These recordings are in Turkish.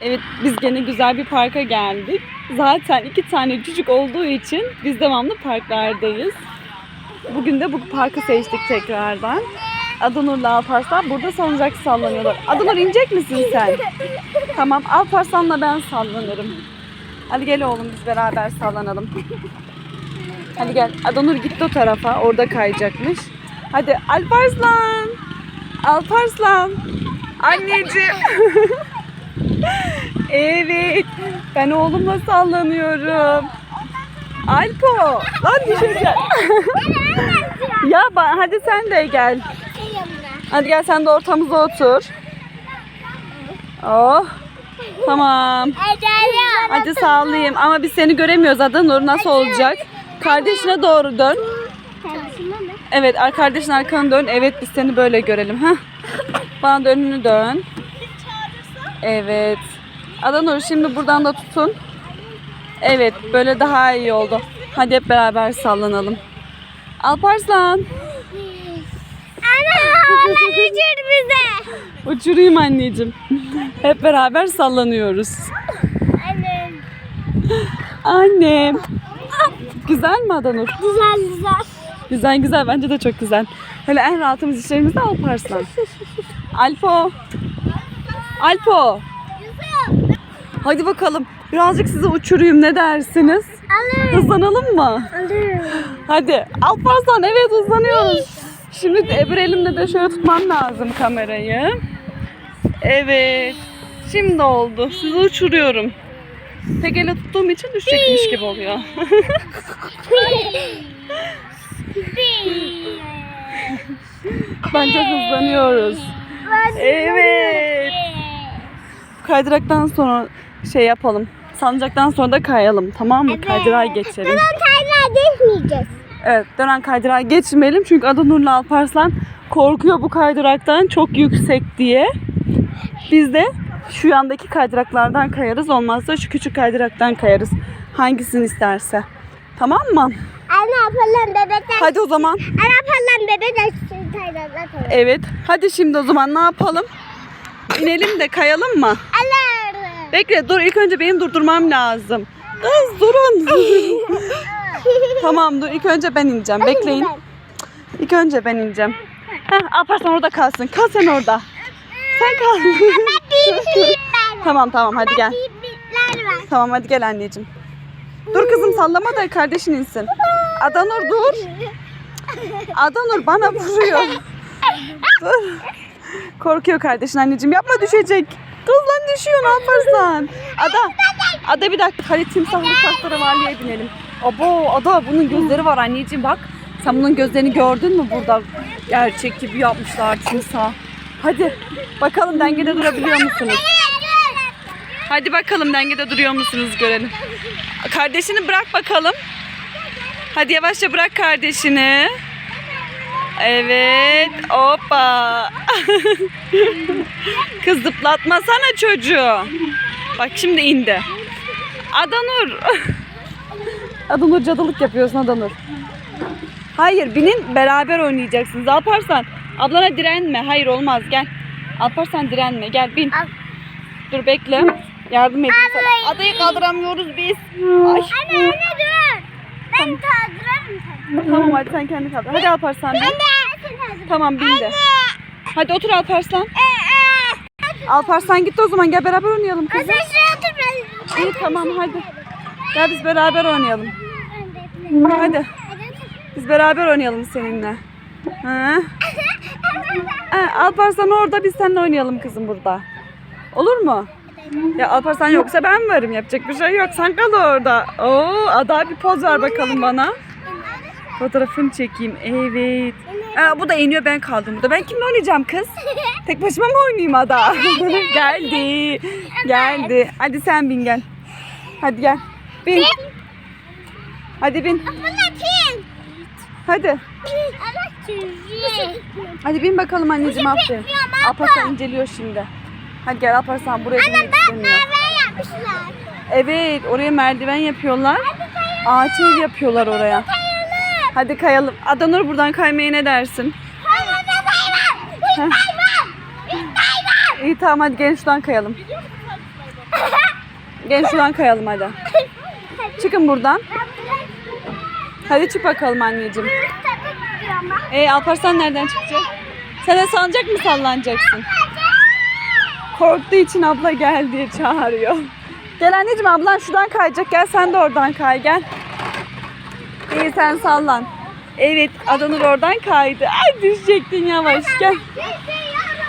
Evet biz gene güzel bir parka geldik. Zaten iki tane çocuk olduğu için biz devamlı parklardayız. Bugün de bu parkı seçtik tekrardan. Adanur'la Alparslan burada salıncak sallanıyorlar. Adanur inecek misin sen? Tamam Alparslan'la ben sallanırım. Hadi gel oğlum biz beraber sallanalım. Hadi gel. Adanur gitti o tarafa. Orada kayacakmış. Hadi Alparslan. Alparslan. Anneciğim. evet. Ben oğlumla sallanıyorum. Alpo. Lan düşeceğim. ya ba- hadi sen de gel. Hadi gel sen de ortamıza otur. Oh. Tamam. Hadi sağlayayım. Ama biz seni göremiyoruz Adanur. Nasıl olacak? Kardeşine doğru dön. Evet ar- kardeşin arkanı dön. Evet biz seni böyle görelim. Heh. Bana da önünü dön. Evet. Adanur şimdi buradan da tutun. Evet böyle daha iyi oldu. Hadi hep beraber sallanalım. Alparslan. bize. Uçurayım anneciğim. Hep beraber sallanıyoruz. Annem. Annem. Güzel mi Adanur? Güzel güzel. Güzel güzel bence de çok güzel. Hele en rahatımız işlerimizde Alparslan. Alpo. Alpo. Hadi bakalım. Birazcık sizi uçurayım ne dersiniz? Alırım. Hızlanalım mı? Alırım. Hadi. Alparslan evet hızlanıyoruz. Şimdi de öbür elimde de şöyle tutmam lazım kamerayı. Evet. Şimdi oldu. Sizi uçuruyorum. Tek tuttuğum için düşecekmiş gibi oluyor. Bence hızlanıyoruz. Evet. Kaydıraktan sonra şey yapalım. Salıncaktan sonra da kayalım tamam mı? Kaydırağa geçelim. Neden kaynağa geçmeyeceğiz? Evet dönen kaydırağa geçmeyelim çünkü Adanur'la Alparslan korkuyor bu kaydıraktan çok yüksek diye. Biz de şu yandaki kaydıraklardan kayarız olmazsa şu küçük kaydıraktan kayarız. Hangisini isterse. Tamam mı? Anne yapalım bebekler. Hadi o zaman. Anne yapalım bebekler. Evet. Hadi şimdi o zaman ne yapalım? İnelim de kayalım mı? Alırım. Bekle dur ilk önce benim durdurmam lazım. Kız durun. tamam dur ilk önce ben ineceğim. Bekleyin. İlk önce ben ineceğim. Heh, Alparslan orada kalsın. Kal sen orada. Sen kal. tamam tamam hadi gel. Tamam hadi gel anneciğim. Dur kızım sallama da kardeşin insin. Adanur dur. Adanur bana vuruyor. Dur. Korkuyor kardeşin anneciğim. Yapma düşecek. Kız lan düşüyor ne yaparsan. Ada. Ada bir dakika. Hadi timsahlı tahterevalliye binelim. Abo Ada bunun gözleri var anneciğim bak. Sen bunun gözlerini gördün mü burada? Gerçek gibi yapmışlar timsah. Hadi bakalım dengede durabiliyor musunuz? Hadi bakalım dengede duruyor musunuz görelim. Kardeşini bırak bakalım. Hadi yavaşça bırak kardeşini. Evet. Hoppa. Kız zıplatmasana çocuğu. Bak şimdi indi. Adanur. Adanur cadılık yapıyorsun Adanur. Hayır binin beraber oynayacaksınız. Alparslan ablana direnme. Hayır olmaz gel. Alparslan direnme gel bin. Al. Dur bekle. Yardım edeyim sana. Adayı kaldıramıyoruz biz. Ay. Anne anne dur. Ben kaldırırım seni. Tamam hadi sen kendi kaldır. Hadi Alparslan bin. Anne sen kaldır. Tamam bin de. Hadi otur Alparslan. Ee, Alparslan gitti o zaman gel beraber oynayalım Sen kızım. şuraya otur ben. İyi tamam hadi. Gel biz beraber oynayalım. Hadi. Biz beraber oynayalım seninle. Ha? Ha, Alparslan orada biz seninle oynayalım kızım burada. Olur mu? Ya Alparslan yoksa ben varım. Yapacak bir şey yok. Sen kal orada. Oo, Ada bir poz ver bakalım bana. Fotoğrafını çekeyim. Evet. Aa, bu da iniyor ben kaldım burada. Ben kimle oynayacağım kız? Tek başıma mı oynayayım Ada? Geldi. Geldi. Hadi sen bin gel. Hadi gel. Bin. Hadi bin. Hadi. Hadi bin bakalım anneciğim aferin. Alparslan inceliyor şimdi. Hadi gel Alparslan buraya binmek Bak merdiven yapmışlar. Evet oraya merdiven yapıyorlar. Ağaç ev yapıyorlar oraya. Kayalım. Hadi kayalım. Adanur buradan kaymaya ne dersin? Hayvan hayvan. Hayvan. Hayvan. İyi tamam hadi gelin şuradan kayalım. Gel şuradan kayalım hadi. Çıkın buradan. Hadi çık bakalım anneciğim. E Alparslan nereden çıkacak? Sen de sancak mı sallanacaksın? Korktuğu için abla gel diye çağırıyor. Gel anneciğim ablan şuradan kayacak. Gel sen de oradan kay gel. İyi sen sallan. Evet Adanur oradan kaydı. Ay düşecektin yavaş gel.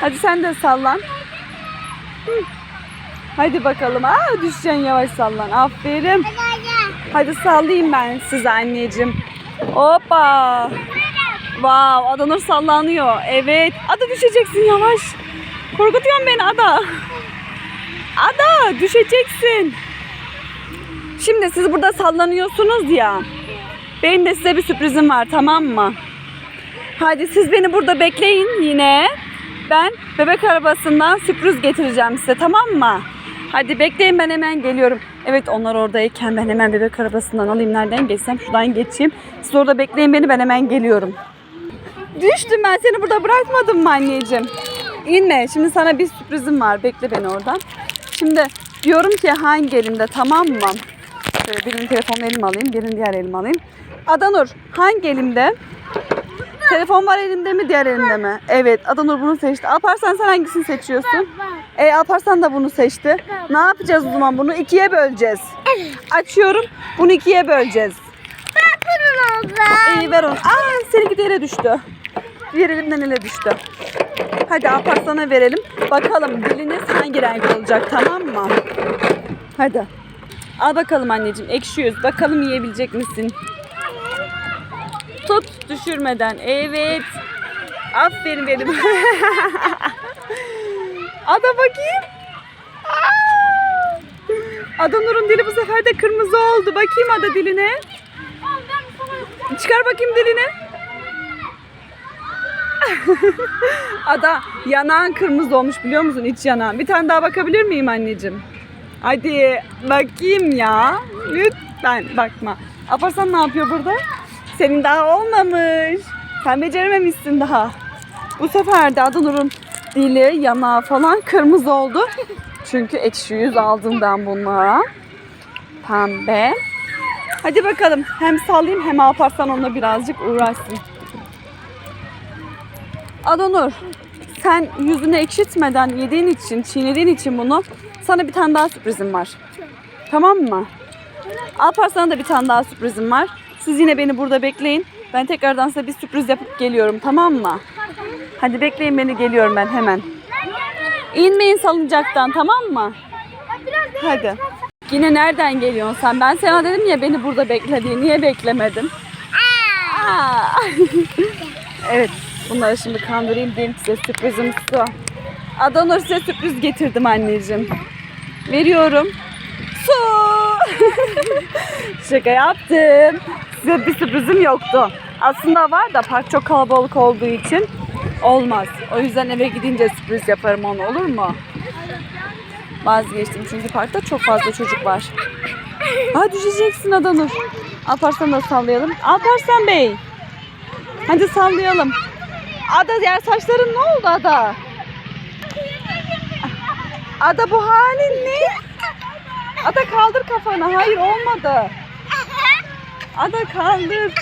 Hadi sen de sallan. Hadi bakalım. Aa düşeceksin yavaş sallan. Aferin. Hadi sallayayım ben size anneciğim. Hoppa. Wow, Adanur sallanıyor. Evet. Ada düşeceksin yavaş. Korkutuyorsun beni Ada. Ada düşeceksin. Şimdi siz burada sallanıyorsunuz ya. Benim de size bir sürprizim var tamam mı? Hadi siz beni burada bekleyin yine. Ben bebek arabasından sürpriz getireceğim size tamam mı? Hadi bekleyin ben hemen geliyorum. Evet onlar oradayken ben hemen bebek arabasından alayım. Nereden geçsem şuradan geçeyim. Siz orada bekleyin beni ben hemen geliyorum. Düştüm ben seni burada bırakmadım mı anneciğim? İnme. Şimdi sana bir sürprizim var. Bekle beni oradan. Şimdi diyorum ki hangi elimde tamam mı? Şöyle birinin telefonunu elime alayım. Birini diğer elime alayım. Adanur hangi elimde? Telefon var elimde mi diğer elimde mi? Evet Adanur bunu seçti. Alparslan sen hangisini seçiyorsun? E Alparslan da bunu seçti. Ne yapacağız o zaman? Bunu ikiye böleceğiz. Açıyorum. Bunu ikiye böleceğiz. İyi ver onu. Aa seninki de yere düştü. Diğer elimden ele düştü. Hadi Alparslan'a verelim. Bakalım diliniz hangi renk olacak tamam mı? Hadi. Al bakalım anneciğim ekşi yüz. Bakalım yiyebilecek misin? Tut düşürmeden. Evet. Aferin benim. Ada bakayım. Ada Nur'un dili bu sefer de kırmızı oldu. Bakayım Ada diline. Çıkar bakayım dilini. Ada yanağın kırmızı olmuş biliyor musun iç yanağın. Bir tane daha bakabilir miyim anneciğim? Hadi bakayım ya. Lütfen bakma. Aparsan ne yapıyor burada? Senin daha olmamış. Sen becerememişsin daha. Bu sefer de Adanur'un dili, yanağı falan kırmızı oldu. Çünkü ekşi yüz aldım ben bunlara. Pembe. Hadi bakalım. Hem sallayayım hem Alparslan onunla birazcık uğraşsın. Adanur, sen yüzünü ekşitmeden yediğin için, çiğnediğin için bunu sana bir tane daha sürprizim var. Tamam mı? Alparslan'a da bir tane daha sürprizim var. Siz yine beni burada bekleyin. Ben tekrardan size bir sürpriz yapıp geliyorum tamam mı? Hadi bekleyin beni geliyorum ben hemen. İnmeyin salıncaktan tamam mı? Hadi. Yine nereden geliyorsun sen? Ben sana dedim ya beni burada bekle diye. Niye beklemedin? Aa. evet. Bunları şimdi kandırayım diyeyim size sürprizim su. Adanur size sürpriz getirdim anneciğim. Veriyorum. Su. Şaka yaptım. Size bir sürprizim yoktu. Aslında var da park çok kalabalık olduğu için olmaz. O yüzden eve gidince sürpriz yaparım onu olur mu? Vazgeçtim çünkü parkta çok fazla çocuk var. Ha düşeceksin Adanur. Alparslan da sallayalım. Alparslan Bey. Hadi sallayalım. Ada ya saçların ne oldu Ada? Ada bu halin ne? Ada kaldır kafanı. Hayır olmadı. Ada kaldır.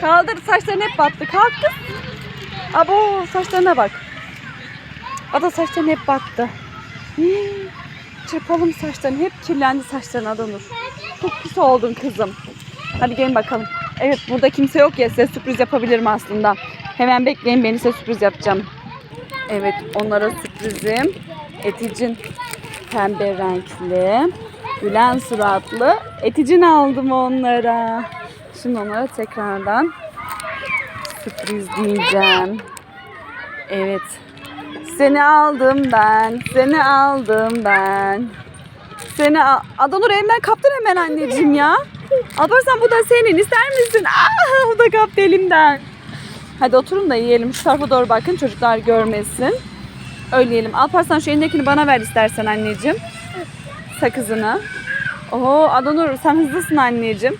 Kaldır saçların hep battı. Kalk kız. Abo saçlarına bak. Ada saçların hep battı. Çırpalım saçlarını. Hep kirlendi saçların Adanur. Çok pis oldun kızım. Hadi gelin bakalım. Evet burada kimse yok ya size sürpriz yapabilirim aslında. Hemen bekleyin beni size sürpriz yapacağım. Evet onlara sürprizim. Eticin pembe renkli, gülen suratlı eticin aldım onlara. Şimdi onlara tekrardan sürpriz diyeceğim. Evet. Seni aldım ben. Seni aldım ben. Seni al- Adanur elimden kaptın hemen anneciğim ya. Alparslan bu da senin. İster misin? Aa, bu da kaptı elimden. Hadi oturun da yiyelim. Şu tarafa doğru bakın çocuklar görmesin. Öyle yiyelim. Alparslan şu elindekini bana ver istersen anneciğim. Sakızını. Oo Adanur sen hızlısın anneciğim.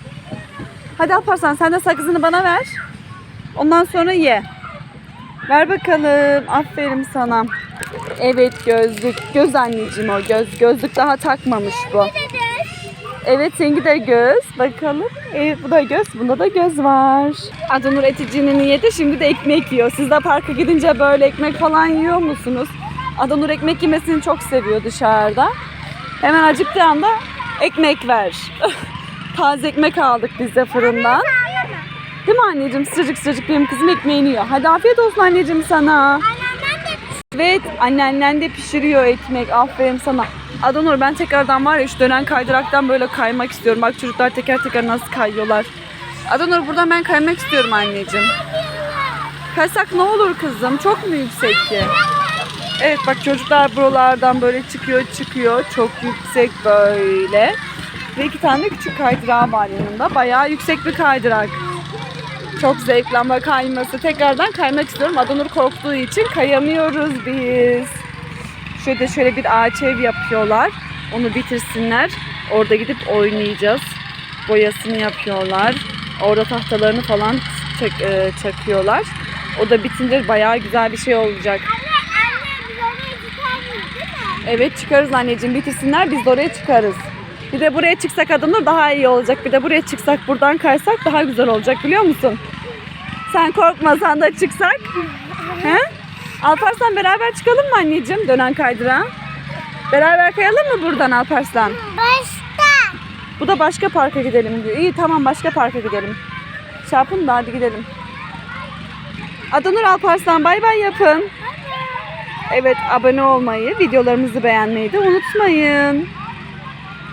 Hadi Alparslan sen de sakızını bana ver. Ondan sonra ye. Ver bakalım. Aferin sana. Evet gözlük. Göz anneciğim o göz. Gözlük daha takmamış bu. Evet seninki de göz. Bakalım. Evet bu da göz. Bunda da göz var. Adanur eticinin yedi. Şimdi de ekmek yiyor. Siz de parka gidince böyle ekmek falan yiyor musunuz? Adanur ekmek yemesini çok seviyor dışarıda. Hemen acıktığı anda ekmek ver. Taze ekmek aldık biz de fırından. Değil mi anneciğim? Sıcacık sıcacık benim kızım ekmeğini yiyor. Hadi afiyet olsun anneciğim sana. Evet anneannen de pişiriyor ekmek. Aferin sana. Adanur ben tekrardan var ya şu dönen kaydıraktan böyle kaymak istiyorum. Bak çocuklar teker teker nasıl kayıyorlar. Adanur buradan ben kaymak istiyorum anneciğim. Kaysak ne olur kızım? Çok mu yüksek ki? Evet bak çocuklar buralardan böyle çıkıyor çıkıyor. Çok yüksek böyle. Ve iki tane küçük kaydırağı var yanında. Bayağı yüksek bir kaydırak. Çok zevkli ama kayması. Tekrardan kaymak istiyorum. Adanur korktuğu için kayamıyoruz biz. Şöyle şöyle bir ağaç ev yapıyorlar. Onu bitirsinler. Orada gidip oynayacağız. Boyasını yapıyorlar. Orada tahtalarını falan çak- e, çakıyorlar. O da bitince bayağı güzel bir şey olacak. Evet çıkarız anneciğim bitirsinler biz de oraya çıkarız. Bir de buraya çıksak Adanur daha iyi olacak. Bir de buraya çıksak buradan kaysak daha güzel olacak biliyor musun? Sen korkmasan da çıksak. He? Alparslan beraber çıkalım mı anneciğim dönen kaydıra? Beraber kayalım mı buradan Alparslan? Başta. Bu da başka parka gidelim diyor. İyi tamam başka parka gidelim. Şey yapın da hadi gidelim. Adanur Alparslan bay bay yapın. Evet abone olmayı, videolarımızı beğenmeyi de unutmayın.